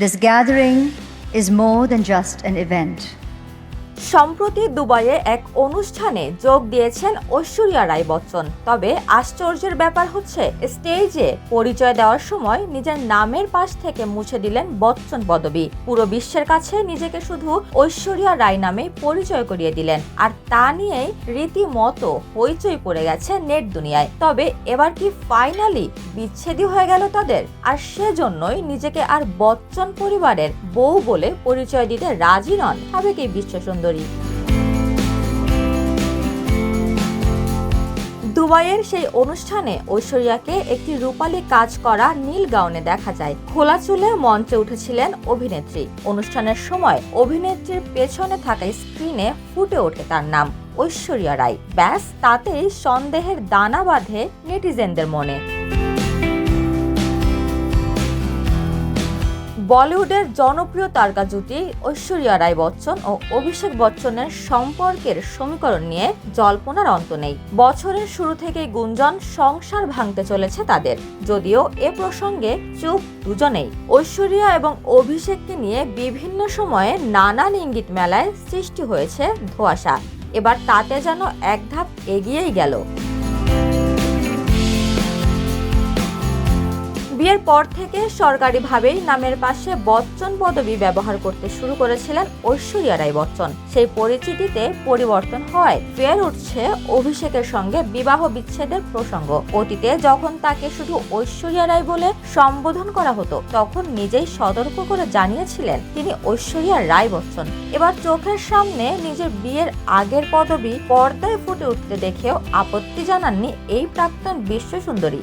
This gathering is more than just an event. সম্প্রতি দুবাইয়ে এক অনুষ্ঠানে যোগ দিয়েছেন ঐশ্বরিয়া রায় বচ্চন। তবে আশ্চর্যের ব্যাপার হচ্ছে, স্টেজে পরিচয় দেওয়ার সময় নিজের নামের পাশ থেকে মুছে দিলেন বচ্চন পদবী। পুরো বিশ্বের কাছে নিজেকে শুধু ঐশ্বরিয়া রায় নামে পরিচয় করিয়ে দিলেন, আর তা নিয়েই রীতিমতো হইচই পড়ে গেছে নেট দুনিয়ায়। তবে এবার কি ফাইনালি বিচ্ছেদই হয়ে গেল তাদের? আর সেজন্যই নিজেকে আর বচ্চন পরিবারের বউ বলে পরিচয় দিতে রাজি নন সাবেক এই বিশ্ব সুন্দরী দুবাইয়ের সেই অনুষ্ঠানে ঐশ্বরিয়াকে একটি রূপালী কাজ করা নীল গাউনে দেখা যায়। খোলা চুলে মঞ্চে উঠেছিলেন অভিনেত্রী। অনুষ্ঠানের সময় অভিনেত্রীর পেছনে থাকা স্ক্রিনে ফুটে ওঠে তার নাম ঐশ্বরিয়া রায়। ব্যাস, তাতেই সন্দেহের দানা বাঁধে নেটিজেনদের মনে। বলিউডের জনপ্রিয় তারকা জুটি ঐশ্বরিয়া রায় বচ্চন ও অভিষেক বচ্চনের সম্পর্কের সমীকরণ নিয়ে জল্পনার অন্ত নেই। বছরের শুরু থেকেই গুঞ্জন, সংসার ভাঙতে চলেছে তাদের। যদিও এ প্রসঙ্গে চুপ দুজনেই। ঐশ্বরিয়া এবং অভিষেককে নিয়ে বিভিন্ন সময়ে নানান ইঙ্গিত মেলায় সৃষ্টি হয়েছে ধোঁয়াশা। এবার তাতে যেন এক ধাপ এগিয়েই গেল। বিয়ের পর থেকে সরকারিভাবেই নামের পাশে বচ্চন পদবি ব্যবহার করতে শুরু করেছিলেন ঐশ্বরিয়া রায় বচ্চন। সেই পরিচিতিতে পরিবর্তন হয় ফের উঠছে অভিষেকের সঙ্গে বিবাহ বিচ্ছেদের প্রসঙ্গ। অতীতে যখন তাকে শুধু ঐশ্বরিয়া রায় বলে সম্বোধন করা হতো, তখন নিজেই সতর্ক করে জানিয়েছিলেন তিনি ঐশ্বরিয়া রায় বচ্চন। এবার চোখের সামনে নিজের বিয়ের আগের পদবি পর্দায় ফুটে উঠতে দেখেও আপত্তি জানাননি এই প্রাক্তন বিশ্ব সুন্দরী